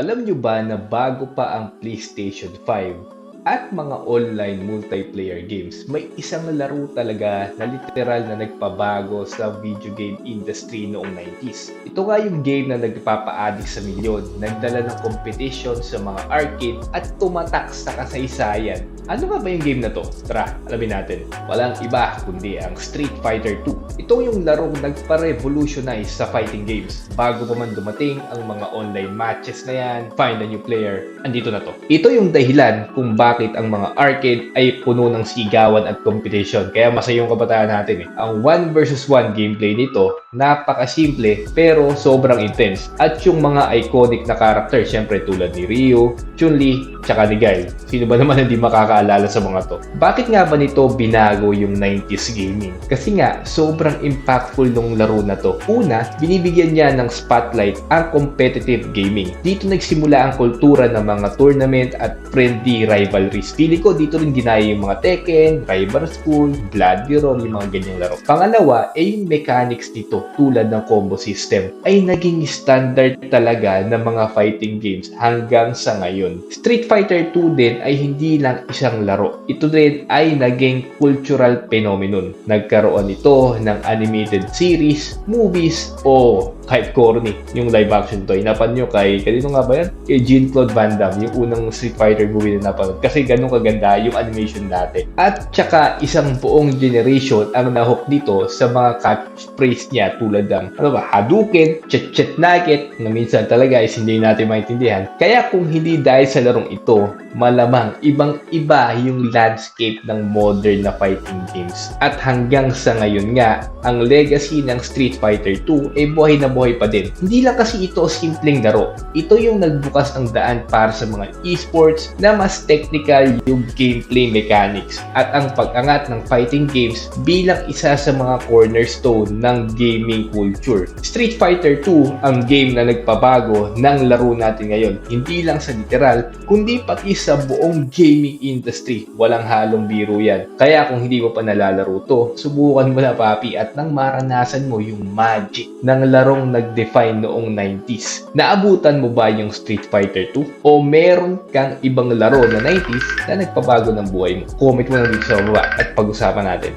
Alam nyo ba na bago pa ang PlayStation 5 at mga online multiplayer games, may isang laro talaga na literal na nagpabago sa video game industry noong 90s. Ito nga yung game na nagpapa-addict sa milyon, nagdala ng competition sa mga arcade at tumatak sa kasaysayan. Ano nga ba yung game na to? Tara, alamin natin. Walang iba kundi ang Street Fighter 2. Ito yung larong nagpa-revolutionize sa fighting games. Bago pa man dumating ang mga online matches na yan, find a new player, andito na to. Ito yung dahilan kung bakit ang mga arcade ay puno ng sigawan at competition. Kaya masaya yung kabataan natin eh. Ang 1 versus 1 gameplay nito, napakasimple pero sobrang intense. At yung mga iconic na character, syempre tulad ni Ryu, Chun-Li, tsaka ni Guile. Sino ba naman hindi makakaalala sa mga to? Bakit nga ba nito binago yung 90s gaming? Kasi nga, sobrang impactful nung laro na to. Una, binibigyan niya ng spotlight ang competitive gaming. Dito nagsimula ang kultura ng mga tournament at friendly rivalries. Pili ko dito rin ginaya yung mga Tekken, Rival School, Roar, yung mga ganyang laro. Pangalawa, eh yung mechanics nito tulad ng combo system ay naging standard talaga ng mga fighting games hanggang sa ngayon. Street Fighter 2 din ay hindi lang isang laro. Ito din ay naging cultural phenomenon. Nagkaroon ito ng animated series, movies, o kahit corny, yung live action toy. Napan nyo kay, kanino nga ba yan? Kay Jean-Claude Van Damme, yung unang Street Fighter movie na napanood. Kasi ganun kaganda yung animation dati. At tsaka isang buong generation ang nahook dito sa mga catchphrase niya tulad ng, ano ba, Hadouken, Chet Chet Nugget, na minsan talaga is hindi natin maintindihan. Kaya kung hindi dahil sa larong ito, malamang ibang-iba yung landscape ng modern na fighting games. At hanggang sa ngayon nga, ang legacy ng Street Fighter 2 ay buhay na buhay pa din. Hindi lang kasi ito simpleng laro. Ito yung nagbukas ang daan para sa mga esports na mas technical yung gameplay mechanics at ang pag-angat ng fighting games bilang isa sa mga cornerstone ng gaming culture. Street Fighter 2 ang game na nagpabago ng laro natin ngayon. Hindi lang sa literal, kundi pati sa buong gaming industry. Walang halong biro yan. Kaya kung hindi mo pa nalalaro to, subukan mo na papi at nang maranasan mo yung magic ng larong nag-define noong 90s. Naabutan mo ba yung Street Fighter 2? O meron kang ibang laro na 90s na nagpabago ng buhay mo? Comment mo lang dito sa baba at pag-usapan natin.